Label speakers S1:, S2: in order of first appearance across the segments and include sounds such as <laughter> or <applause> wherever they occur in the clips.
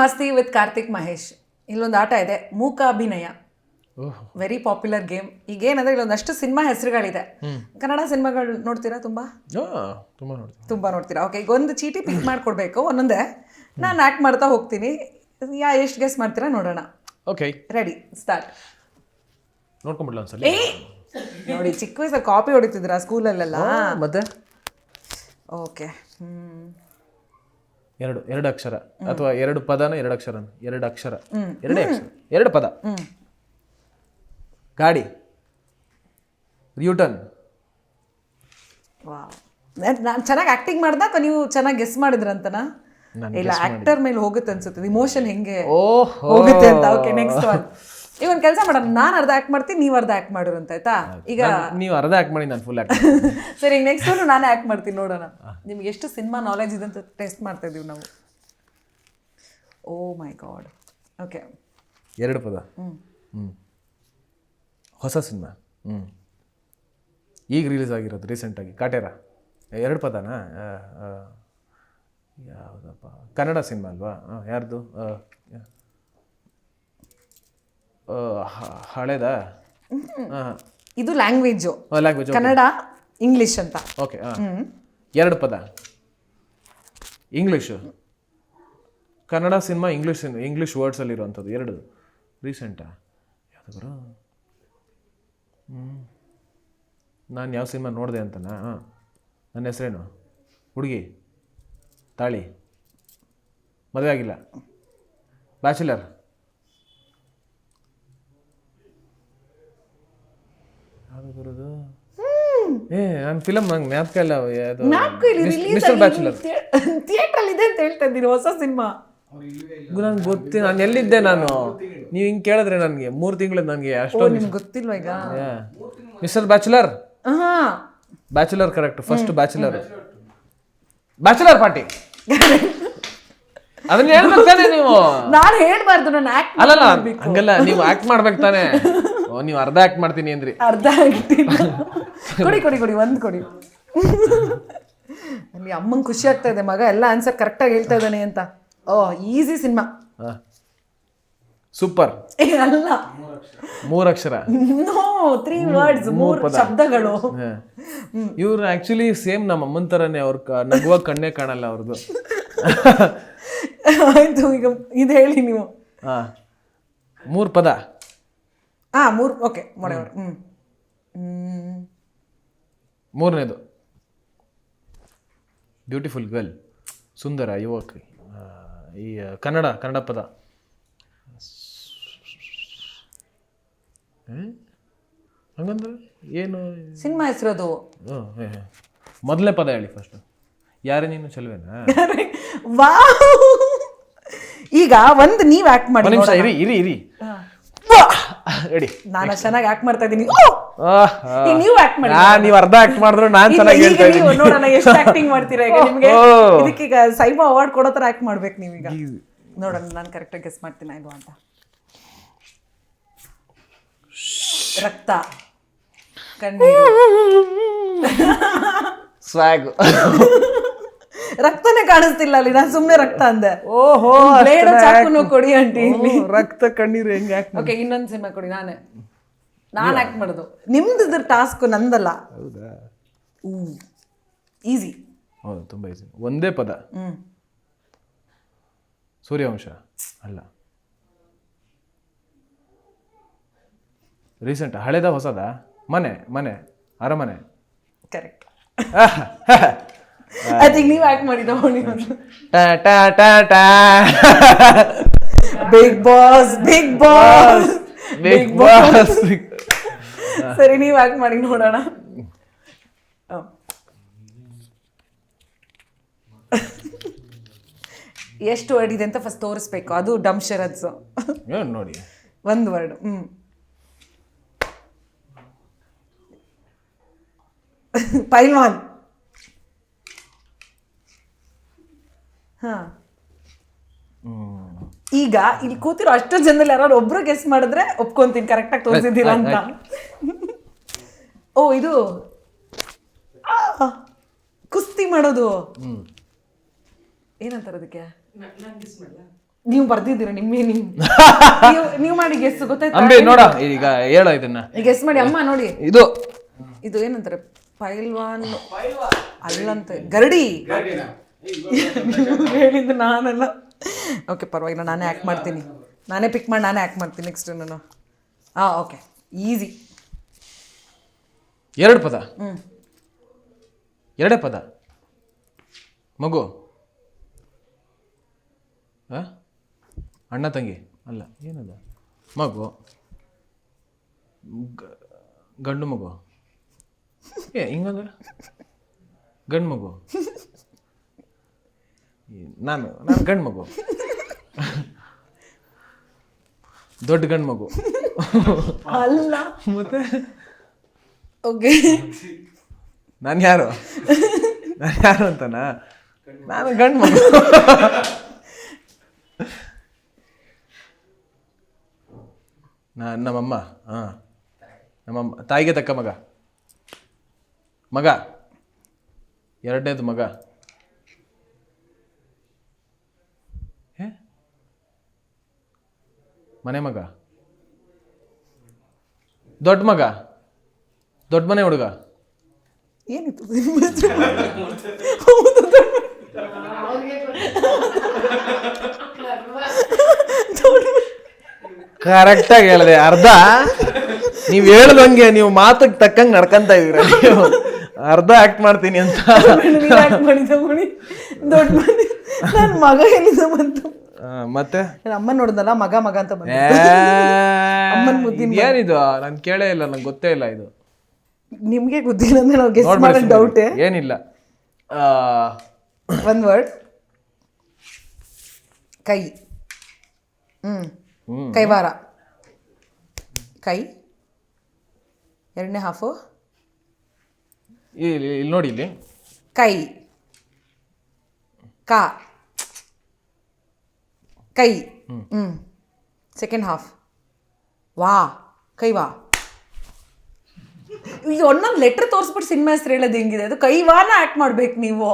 S1: ಮಸ್ತಿ ವಿತ್ ಕಾರ್ತಿಕ್ ಮಹೇಶ್. ಇಲ್ಲೊಂದು ಆಟ ಇದೆ ಮೂಕ
S2: ಅಭಿನಯ
S1: ವೆರಿ ಪಾಪ್ಯುಲರ್ ಗೇಮ್ ಈಗ ಏನಂದ್ರೆ ಇಲ್ಲೊಂದಷ್ಟು ಸಿನಿಮಾ ಹೆಸರುಗಳಿದೆ. ಕನ್ನಡ ಸಿನಿಮಾಗಳು ನೋಡ್ತೀರಾ ತುಂಬಾ?
S2: ತುಂಬ
S1: ನೋಡ್ತೀರಾ? ಓಕೆ ಈಗ ಒಂದು ಚೀಟಿ ಪಿಕ್ ಮಾಡ್ಕೊಡ್ಬೇಕು ಒಂದೊಂದೇ. ನಾನು ಆಕ್ಟ್ ಮಾಡ್ತಾ ಹೋಗ್ತೀನಿ. ಯಾ ಎಷ್ಟು ಗೆಸ್ ಮಾಡ್ತೀರಾ ನೋಡೋಣ.
S2: ಓಕೆ
S1: ರೆಡಿ ಸ್ಟಾರ್ಟ್
S2: ನೋಡ್ಕೊಂಡ್ಬಿಡ್ಲ ಒಂದ್ಸಲ?
S1: ನೋಡಿ ಚಿಕ್ಕ ವಯಸ್ಸಲ್ಲಿ ಕಾಪಿ ಹೊಡಿತಿದ್ರಾ ಸ್ಕೂಲಲ್ಲೆಲ್ಲ
S2: ಮತ್ತೆ?
S1: Okay hmm.
S2: ಎರಡು ಎರಡು ಅಕ್ಷರ ಅಥವಾ ಎರಡು ಪದನ ಎರಡು ಅಕ್ಷರ ಎರಡು ಅಕ್ಷರ ಎರಡೇ ಅಕ್ಷರ ಎರಡು ಪದ. ಗಾಡಿ
S1: ವಾವ್. ನಾನು ಚೆನ್ನಾಗಿ ಆಕ್ಟಿಂಗ್ ಮಾಡ್ದ ಅಥವಾ ನೀವು ಚೆನ್ನಾಗಿ ಗೆಸ್ ಮಾಡಿದ್ರಂತನಾ? ಇಲ್ಲ ಆಕ್ಟರ್ ಮೇಲೆ ಹೋಗುತ್ತೆ ಅನ್ಸುತ್ತೆ. ಇಮೋಷನ್ ಹೆಂಗೆ
S2: ಓಹ್.
S1: ಹೋಗುತ್ತೆ ಅಂತ. ಓಕೆ ನೆಕ್ಸ್ಟ್ ಒನ್ ಈಗ ಒಂದು ಕೆಲಸ ಮಾಡೋಣ. ನಾನು ಅರ್ಧ ಆ್ಯಕ್ಟ್ ಮಾಡ್ತೀನಿ ನೀವು ಅರ್ಧ ಆ್ಯಕ್ಟ್ ಮಾಡಿರು ಅಂತ ಆಯ್ತಾ? ಈಗ
S2: ನೀವು ಅರ್ಧ ಆ್ಯಕ್ಟ್ ಮಾಡಿ ನಾನು ಫುಲ್ ಆ್ಯಕ್ಟ್
S1: ಸರಿ ಈಗ ನೆಕ್ಸ್ಟ್ ಒನ್ ನಾನೇ ಆ್ಯಕ್ಟ್ ಮಾಡ್ತೀನಿ ನೋಡೋಣ. ನಿಮ್ಗೆ ಎಷ್ಟು ಸಿನಿಮಾ ನಾಲೆಜ್ ಇದೆ ಅಂತ ಟೆಸ್ಟ್ ಮಾಡ್ತಾ ಇದೀವಿ ನಾವು. ಓ ಮೈ ಗಾಡ್ ಓಕೆ
S2: ಎರಡು ಪದ. ಹ್ಞೂ ಹೊಸ ಸಿನಿಮಾ ಹ್ಞೂ ಈಗ ರಿಲೀಸ್ ಆಗಿರೋದು ರೀಸೆಂಟಾಗಿ ಕಾಟೇರ. ಎರಡು ಪದನಾ? ಯಾವುದಪ್ಪ? ಕನ್ನಡ ಸಿನಿಮಾ ಅಲ್ವಾ? ಹಾಂ ಯಾರ್ದು? ಹಳೇದಾ?
S1: ಇದು ಲ್ಯಾಂಗ್ವೇಜು
S2: ಲ್ಯಾಂಗ್ವೇಜ್
S1: ಕನ್ನಡ ಇಂಗ್ಲಿಷ್ ಅಂತ.
S2: ಓಕೆ ಎರಡು ಪದ. English Kannada cinema English English ವರ್ಡ್ಸಲ್ಲಿ ಇರುವಂಥದ್ದು. ಎರಡು. ರೀಸೆಂಟಾ ಯಾವುದು ನಾನು ಯಾವ ಸಿನಿಮಾ ನೋಡಿದೆ ಅಂತನಾ? ಹಾಂ. ನನ್ನ ಹೆಸರೇನು? ಹುಡುಗಿ? ತಾಳಿ? ಮದುವೆ ಆಗಿಲ್ಲ? ಬ್ಯಾಚುಲರ್ ಯಾವುದು ಗುರುದು? ಏ ನಾನು ಫಿಲಮ್ ನಂಗೆ ಜ್ಞಾಪಕ ಇಲ್ಲ
S1: ನಾಲ್ಕು ಇಲ್ಲಿ ರಿಲೀಸ್
S2: ಮಿಸ್ಟರ್ ಬ್ಯಾಚುಲರ್
S1: ಥಿಯೇಟರ್ ಇದೆ ಅಂತ ಹೇಳ್ತಾ ಇದ್ದೀನಿ ಹೊಸ ಸಿನಿಮಾ
S2: ನಂಗೆ ಗೊತ್ತಿ ನಾನು ಎಲ್ಲಿದ್ದೆ ನಾನು? ನೀವು ಹಿಂಗೆ ಕೇಳಿದ್ರೆ ನನಗೆ ಮೂರು ತಿಂಗಳು ನನಗೆ ಅಷ್ಟೊಂದು
S1: ನಿಮ್ಗೆ ಗೊತ್ತಿಲ್ವಾ ಈಗ?
S2: ಮಿಸ್ಟರ್ ಬ್ಯಾಚುಲರ್
S1: ಹಾ.
S2: Bachelor correct first bachelor bachelor party ಅದನ್ನ ಹೇಳ್ಬೇಕು ತಾನೇ ನೀವು.
S1: ನಾನು ಹೇಳ್ಬಾರ್ದು ನಾನು ಆಕ್ಟ್
S2: ಅಲ್ಲಲ್ಲ ಹಂಗಲ್ಲ ನೀವು ಆಕ್ಟ್ ಮಾಡ್ಬೇಕು ತಾನೇ. <laughs> ನೀವು ಅರ್ಧ ಆಕ್ಟ್ ಮಾಡ್ತೀನಿ ಅಂದ್ರಿ.
S1: ಅರ್ಧ ಆಗ್ತಿಲ್ಲ ಕೊಡಿ ಕೊಡಿ ಕೊಡಿ ಒಂದು ಕೊಡಿ. ಅಲ್ಲಿ ಅಮ್ಮಂಗೆ ಖುಷಿ ಆಗ್ತಾ ಇದೆ ಮಗ ಎಲ್ಲ ಆನ್ಸರ್ ಕರೆಕ್ಟಾಗಿ ಹೇಳ್ತಾ ಇದ್ದಾನೆ ಅಂತ. ಓ ಈಸಿ ಸಿನಿಮಾ
S2: ಸೂಪರ್
S1: ಅಲ್ಲ.
S2: ಮೂರು ಅಕ್ಷರ.
S1: ನೋ ತ್ರೀ ವರ್ಡ್ಸ್ ಮೂರು ಶಬ್ದಗಳು.
S2: ಇವ್ರು ಆಕ್ಚುಲಿ ಸೇಮ್ ನಮ್ಮ ಅಮ್ಮನ ಥರನೇ ಅವ್ರ ನಗುವ ಕಣ್ಣೇ ಕಾಣಲ್ಲ ಅವ್ರದ್ದು
S1: ಆಯ್ತು ಈಗ ಇದು ಹೇಳಿ ನೀವು.
S2: ಹಾಂ. ಮೂರು ಪದ.
S1: ಹಾ ಮೂರು ಓಕೆ ಮೊಳೆಯವರು ಹ್ಞೂ
S2: ಮೂರನೇದು. ಬ್ಯೂಟಿಫುಲ್ ಗರ್ಲ್ ಸುಂದರ ಯುವಕಿ. ಆ, ಈ ಆ, ಕನ್ನಡ ಕನ್ನಡ ಪದ? ಹಂಗಂದ್ರೆ ಏನು?
S1: ಸಿನಿಮಾ ಹೆಸರದು.
S2: ಅದು. ಮೊದಲನೇ ಪದ ಹೇಳಿ ಫಸ್ಟ್ ಯಾರೇ ನೀನು ಚೆಲುವೆನಾ? <laughs>
S1: ವಾವ್ ಈಗ ಒಂದು ನೀವ್ ಆಕ್ಟ್ ಮಾಡಿ
S2: ಒಂದು ನಿಮಿಷ ಇರಿ ಇರಿ ಇರಿ. ರೆಡಿ
S1: ನಾನು ಚೆನ್ನಾಗಿ ಆಕ್ಟ್ ಮಾಡ್ತಾ ಇದ್ದೀನಿ. ಈಗ ನೀವು ಆಕ್ಟ್ ಮಾಡಿ
S2: ನೀವು ಅರ್ಧ ಆಕ್ಟ್ ಮಾಡಿದ್ರು ನಾನು ಚೆನ್ನಾಗಿ ಹೇಳ್ತಾ ಇದ್ದೀನಿ.
S1: ನೋಡೋಣ ಎಷ್ಟು ಆಕ್ಟಿಂಗ್ ಮಾಡ್ತೀರಾ ಈಗ ನಿಮಗೆ?
S2: ಇದಕ್ಕೆ
S1: ಇದಕ್ಕೀಗ ಸೈಮಾ ಅವಾರ್ಡ್ ಕೊಡೋ ತರ ಆಕ್ಟ್ ಮಾಡ್ಬೇಕು ನೀವೀಗ ನೋಡೋಣ ನಾನು ಕರೆಕ್ಟಾಗಿ ಗೆಸ್ ಮಾಡ್ತೀನಿ ಇದು ಅಂತ. ರಕ್ತ. ಕಣ್ಣು
S2: ಸ್ವ್ಯಾಗ್ <laughs> <laughs>
S1: ರಕ್ತನೇ ಕಾಣಿಸ್ತಿಲ್ಲ ಅಲ್ಲಿ. ನಾನು ಸುಮ್ಮನೆ ರಕ್ತ ಅಂದೆ.
S2: ಓಹೋ
S1: ಬ್ಲೇಡ್ ಚಾಕುನು ಕೊಡಿ ಆಂಟಿ ಇಲ್ಲಿ.
S2: ರಕ್ತ ಕಣ್ಣೀರು ಹೆಂಗೆ ಯಾಕೆ
S1: ಓಕೆ ಇನ್ನೊಂದು ಸಿನಿಮಾ ಕೊಡಿ ನಾನೇ. ನಾನು ಆಕ್ಟ್ ಮಾಡೋದು. ನಿಮ್ದು ಇದ್ರ ಟಾಸ್ಕ್ ನಂದಲ್ಲ.
S2: ಹೌದಾ?
S1: ಈಸಿ
S2: ಹೌದು ತುಂಬ ಈಸಿ ಒಂದೇ ಪದ. ಸೂರ್ಯವಂಶ. ಅಲ್ಲ. ರೀಸೆಂಟ್ ಹಳೇದ ಹೊಸದ? ಮನೆ ಮನೆ ಅರಮನೆ.
S1: ಕರೆಕ್ಟ್ ಐ ಥಿಂಕ್ ನೀವು ಆಕ್ಟ್
S2: ಟಾ ಟಾ ಟಾ
S1: Bigg Boss Bigg Boss
S2: Bigg Boss
S1: ಸರಿ ನೀವು ಆಕ್ಟ್ ಮಾಡಿ ನೋಡೋಣ ಎಷ್ಟು ವರ್ಡ್ ಇದೆ ಅಂತ ಫಸ್ಟ್ ತೋರಿಸ್ಬೇಕು. ಅದು ಡಮ್ ಶರತ್ಸ್
S2: ನೋಡಿ.
S1: ಒಂದು ವರ್ಡ್ ಹ್ಮ್. <laughs> ಪೈಲ್ವಾನ್ ಹಾ. ಈಗ ಇಲ್ಲಿ ಕೂತಿರೋ ಅಷ್ಟು ಜನದಲ್ಲಿ ಯಾರು ಒಬ್ರು ಗೆಸ್ ಮಾಡಿದ್ರೆ ಒಪ್ಕೊಂತೀನಿ ಕರೆಕ್ಟಾಗಿ ತೋರಿಸಿದ್ದೀರಾ ಅಂತ. ಓ ಇದು. ಕುಸ್ತಿ ಮಾಡೋದು. ಏನಂತಾರೆ ಅದಕ್ಕೆ? ನೀವು ಬರ್ದಿದ್ದೀರಾ ನಿಮ್ಮೇ ನಿಮ್ <laughs> ನೀವು? ನೀವು ಮಾಡಿ ಗೆಸ್ ಗೊತ್ತಾಯ್ತು?
S2: ಅಂಬಿ ನೋಡ ಈಗ ಹೇಳೋ ಇದನ್ನ.
S1: ಗೆಸ್ ಮಾಡಿ ಅಮ್ಮ ನೋಡಿ.
S2: ಇದು.
S1: ಇದು ಏನಂತಾರೆ? ಪೈಲ್ವಾನ್. ಅಲ್ಲಂತೆ. ಗರಡಿ. <laughs> ಹೇಳಿದ್ದು ನಾನಲ್ಲ. ಓಕೆ ಪರವಾಗಿಲ್ಲ ನಾನೇ ಆ್ಯಕ್ಟ್ ಮಾಡ್ತೀನಿ. ನಾನೇ ಪಿಕ್ ಮಾಡಿ ನಾನೇ ಆ್ಯಕ್ಟ್ ಮಾಡ್ತೀನಿ ನೆಕ್ಸ್ಟ್ ನಾನು. ಹಾಂ ಓಕೆ ಈಸಿ
S2: ಎರಡು ಪದ?
S1: ಹ್ಞೂ
S2: ಎರಡೇ ಪದ? ಮಗು? ಅಣ್ಣ ತಂಗಿ? ಅಲ್ಲ ಏನದ? ಮಗು? ಗಂಡು ಮಗು? ಏ ಹಿಂಗಂದ್ರೆ? ಗಂಡು ಮಗು? ನಾನು ನಾನು ಗಂಡು ಮಗು. ದೊಡ್ಡ ಗಂಡು ಮಗು.
S1: ಅಲ್ಲ.
S2: ಮತ್ತೆ?
S1: ಓಕೆ
S2: ನಾನು ಯಾರು? ನಾನು ಯಾರು ಅಂತನಾ? ನಾನು ಗಂಡು ಮಗು. ನಾನು ನಮ್ಮಮ್ಮ ಹಾಂ. ನಮ್ಮಮ್ಮ ತಾಯಿಗೆ ತಕ್ಕ ಮಗ. ಮಗ. ಎರಡನೇದು ಮಗ. ಮನೆ ಮಗ. ದೊಡ್ಡ ಮಗ. ದೊಡ್ಡ ಮನೆ ಹುಡುಗ.
S1: ಏನಿತ್ತು?
S2: ಕರೆಕ್ಟಾಗಿ ಹೇಳಿದೆ ಅರ್ಧ. ನೀವು ಹೇಳ್ದಂಗೆ ನೀವು ಮಾತಕ್ಕೆ ತಕ್ಕಂಗೆ ನಡ್ಕಂತ ಇದೀರ ನೀವು. ಅರ್ಧ ಆಕ್ಟ್ ಮಾಡ್ತೀನಿ ಅಂತ.
S1: ದೊಡ್ಡ ಮಗ ಎಲ್ಲಿಂದ ಬಂತು?
S2: ಮತ್ತೆ?
S1: ಅಮ್ಮನ್ ಅಮ್ಮ ನೋಡಿದ್ನಲ್ಲ ಮಗ ಮಗ ಅಂತ ಬಂತು ಅಮ್ಮನ್ ಮುದ್ದಿನ
S2: ಏನಿದು? ನಾನು ಕೇಳೇ ಇಲ್ಲ ನಂಗೆ ಗೊತ್ತೇ ಇಲ್ಲ ಇದು.
S1: ನಿಮ್ಗೆ ಗೊತ್ತಿಲ್ಲ ಅಂದ್ರೆ ನಾವು ಗೆಸ್ ಮಾಡೋ ಡೌಟ್
S2: ಏನಿಲ್ಲ.
S1: ಒಂದ್ ವರ್ಡ್ ಕೈ. ಹ್ಮ್. ಕೈವಾರ. ಕೈ. ಎರಡನೇ ಹಾಫು
S2: ಇಲ್ಲಿ ನೋಡಿ ಇಲ್ಲಿ.
S1: ಕೈ. ಕಾ. ಕೈ. ಹ್ಮ್. ಸೆಕೆಂಡ್ ಹಾಫ್ ವಾ ಕೈ ವಾ. ಇದು ಒಂದೊಂದು ಲೆಟರ್ ತೋರಿಸ್ಬಿಟ್ಟು ಸಿನಿಮಾ ಹೆಸರು ಹೇಳೋದು ಹೆಂಗಿದೆ? ಅದು ಕೈವಾನ ಆಕ್ಟ್ ಮಾಡ್ಬೇಕು ನೀವು.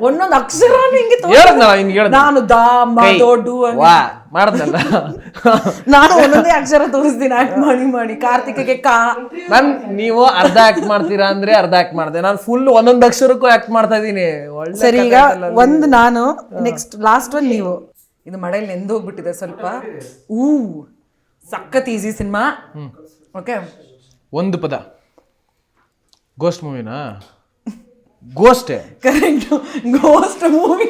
S1: ಒಂದೊಂದು ಅಕ್ಷರ ಹಿಂಗೆ ತೋರ್ಸ್-
S2: ಹೇಳ್ದ್ನಲ್ಲ ಹಿಂಗೆ.
S1: ನಾನು ದಾಮ
S2: ಕೈ.
S1: ದೊಡ್ಡು ಅಂತ.
S2: ವಾ ಮಾಡ್ದಲ್ಲ?
S1: ನಾನು ಒಂದೊಂದೇ ಅಕ್ಷರ ತೋರಿಸ್ತೀನಿ ಆಕ್ಟ್ ಮಾಡಿ ಮಾಡಿ. ಕಾರ್ತಿಕಗೆ ಕಾ.
S2: ನನ್ ನೀವು ಅರ್ಧ ಆಕ್ಟ್ ಮಾಡ್ತೀರಾ ಅಂದ್ರೆ ಅರ್ಧ ಆಕ್ಟ್ ಮಾಡ್ದೆ. ನಾನು ಫುಲ್ ಒಂದೊಂದು ಅಕ್ಷರಕ್ಕೂ ಆಕ್ಟ್ ಮಾಡ್ತಾ ಇದೀನಿ ಒಳ್ಳೆ
S1: ಸರಿ ಈಗ ಒಂದು ನಾನು ನೆಕ್ಸ್ಟ್ ಲಾಸ್ಟ್ ಒನ್ ನೀವು. ಇದು ಮಳೆಯಲ್ಲಿ ನೆಂದೋಗ್ಬಿಟ್ಟಿದೆ ಸ್ವಲ್ಪ. ಊ ಸಖತ್ ಈಸಿ ಸಿನಿಮಾ. ಓಕೆ
S2: ಒಂದು ಪದ. ಗೋಸ್ಟ್ ಮೂವಿನಾ ಗೋಸ್ಟ್
S1: ಕರೆಕ್ಟ್ ಗೋಸ್ಟ್ ಮೂವಿ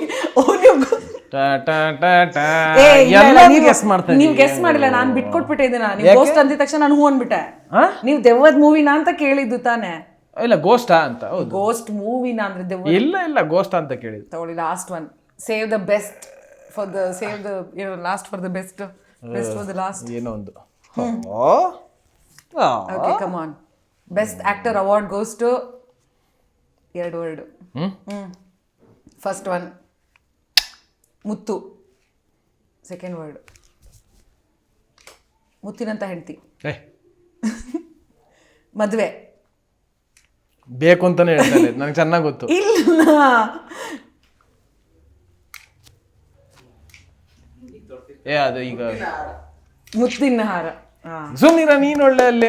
S2: ಮಾಡ್ತಾ
S1: ನೀವು
S2: ಇದೀಯ.
S1: ಗೆಸ್ ಮಾಡಿಲ್ಲ ನಾನು ಬಿಟ್ಕೊಟ್ಬಿಟ್ಟೆ ಇದನ್ನ. ನೀವು ಗೋಸ್ಟ್ ಅಂದಿದ ತಕ್ಷಣ ನಾನು ಹೂ ಅನ್ಬಿಟ್ಟೆ.
S2: ಆ?
S1: ನೀವು ದೆವ್ವದ ಮೂವಿನ ಅಂತ ಕೇಳಿದ್ದು ತಾನೇ.
S2: ಇಲ್ಲ ಗೋಸ್ಟಾ ಅಂತ
S1: ಗೋಸ್ಟ್ ಮೂವಿನ ಅಂದ್ರೆ ದೆವ್ವ
S2: ಇಲ್ಲ ಇಲ್ಲ ಗೋಸ್ಟ್ ಅಂತ ಕೇಳಿದ್ದು.
S1: ತಗೊಳ್ಳಿ last one save the best for the save the last for the best best for the last
S2: ಏನೋ ಒಂದು.
S1: Okay come on best actor award goes to ಎರಡು ವರ್ಡ್ ಫಸ್ಟ್ ಒನ್ ಮುತ್ತು. ಸೆಕೆಂಡ್ ವರ್ಡ್ ಮುತ್ತಿನಂತ ಹೆಂಡ್ತಿ. <laughs> ಮದುವೆ.
S2: ಬೇಕು ಅಂತಾನೆ ಹೇಳ್ತಾ ನನಗೆ ಚೆನ್ನಾಗಿ ಗೊತ್ತು.
S1: ಇಲ್ಲ.
S2: ಏ ಅದು ಈಗ
S1: ಮುತ್ತಿನ ಹಾರ. ಹಾ.
S2: ಸುಮ್ಮನಿರ ನೀನ್ ಒಳ್ಳೆ ಅಲ್ಲಿ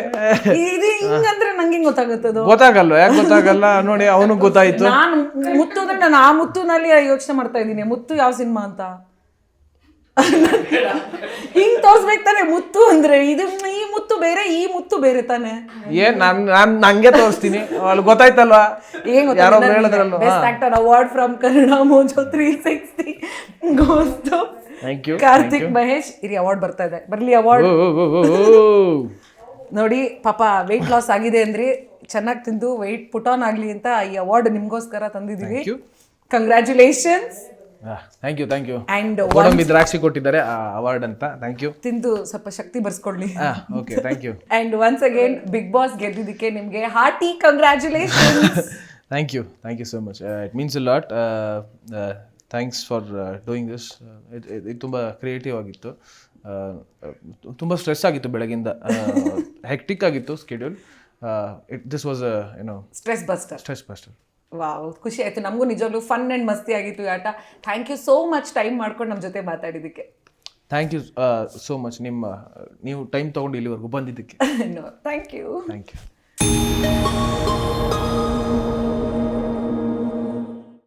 S1: ಇದು ಹಿಂಗಂದ್ರೆ ನಂಗೆ ಹಿಂಗ್ ಗೊತ್ತಾಗುತ್ತದು.
S2: ಗೊತ್ತಾಗಲ್ಲ ಯಾಕೆ ಗೊತ್ತಾಗಲ್ಲ? ನೋಡಿ ಅವನು ಗೊತ್ತಾಯ್ತು.
S1: ನಾನು ಮುತ್ತು ಅಂದ್ರೆ ನಾನು ಆ ಮುತ್ತುನಲ್ಲಿ ಯೋಚನೆ ಮಾಡ್ತಾ ಇದ್ದೀನಿ. ಮುತ್ತು ಯಾವ ಸಿನಿಮಾ ಅಂತ? ಹಿಂಗ್ ತೋರ್ಸ್ಬೇಕು ತಾನೆ ಮುತ್ತು ಅಂದ್ರೆ. ಇದು ಈ ಮುತ್ತು ಬೇರೆ ಈ ಮುತ್ತು ಬೇರೆ ತಾನೆ.
S2: ಏನ್ ನಾನ್ ನಾನ್ ನಂಗೆ ತೋರಿಸ್ತೀನಿ. ಅಲ್ಲಿ ಗೊತ್ತಾಯ್ತಲ್ವಾ?
S1: ಏನ್
S2: ಯಾರೋ ಹೇಳಿದ್ರಲ್ಲ
S1: best actor award from Kannada Mojo three sixty
S2: thank you
S1: Karthik Mahesh ಇರಿ ಅವಾರ್ಡ್ ಬರ್ತಾ ಇದೆ. ಬರ್ಲಿ ಅವಾರ್ಡ್ ನೋಡಿ ಪಾಪ ವೆಯ್ಟ್ ಲಾಸ್ ಆಗಿದೆ ಅಂದ್ರಿ. ಚೆನ್ನಾಗಿ ತಿಂದು ವೆಯ್ಟ್ ಪುಟ್ ಆನ್ ಆಗ್ಲಿ ಅಂತ ಈ ಅವಾರ್ಡ್ ನಿಮ್ಗೋಸ್ಕರ
S2: ತಂದಿದ್ದೀವಿ.
S1: Congratulations
S2: thank you thank you
S1: and
S2: ಗೋಡಂಬಿ ದ್ರಾಕ್ಷಿ ಕೊಟ್ಟಿದ್ದಾರೆ ಅವಾರ್ಡ್ ಅಂತ. ಥ್ಯಾಂಕ್ ಯು
S1: ತಿಂದು ಸ್ವಲ್ಪ ಶಕ್ತಿ ಬರ್ಸ್ಕೊಡ್ಲಿ
S2: okay thank you
S1: and once again Bigg Boss ಗೆದ್ದಿದ್ದಕ್ಕೆ ನಿಮ್ಗೆ hearty congratulations
S2: thank you thank you so much it means a lot thanks for doing this ಇದು ತುಂಬ ಕ್ರಿಯೇಟಿವ್ ಆಗಿತ್ತು. ತುಂಬ ಸ್ಟ್ರೆಸ್ ಆಗಿತ್ತು ಬೆಳಗಿಂದ. <laughs> ಹೆಕ್ಟಿಕ್ ಆಗಿತ್ತು ಸ್ಕೆಡ್ಯೂಲ್ ಇಟ್ ದಿಸ್ ವಾಸ್ ಏನೋ
S1: stress buster
S2: stress buster
S1: ವಾ ಖುಷಿ ಆಯಿತು. ನಮಗೂ ನಿಜವಾಗ್ಲೂ ಫನ್ ಆ್ಯಂಡ್ ಮಸ್ತಿ ಆಗಿತ್ತು ಈ ಆಟ. Thank you so much time ಮಾಡ್ಕೊಂಡು ನಮ್ಮ ಜೊತೆ ಮಾತಾಡಿದ್ದಕ್ಕೆ.
S2: ಥ್ಯಾಂಕ್ ಯು ಸೋ ಮಚ್ ನಿಮ್ಮ ನೀವು ಟೈಮ್ ತೊಗೊಂಡು ಇಲ್ಲಿವರೆಗೂ ಬಂದಿದ್ದಕ್ಕೆ.
S1: No thank you
S2: thank you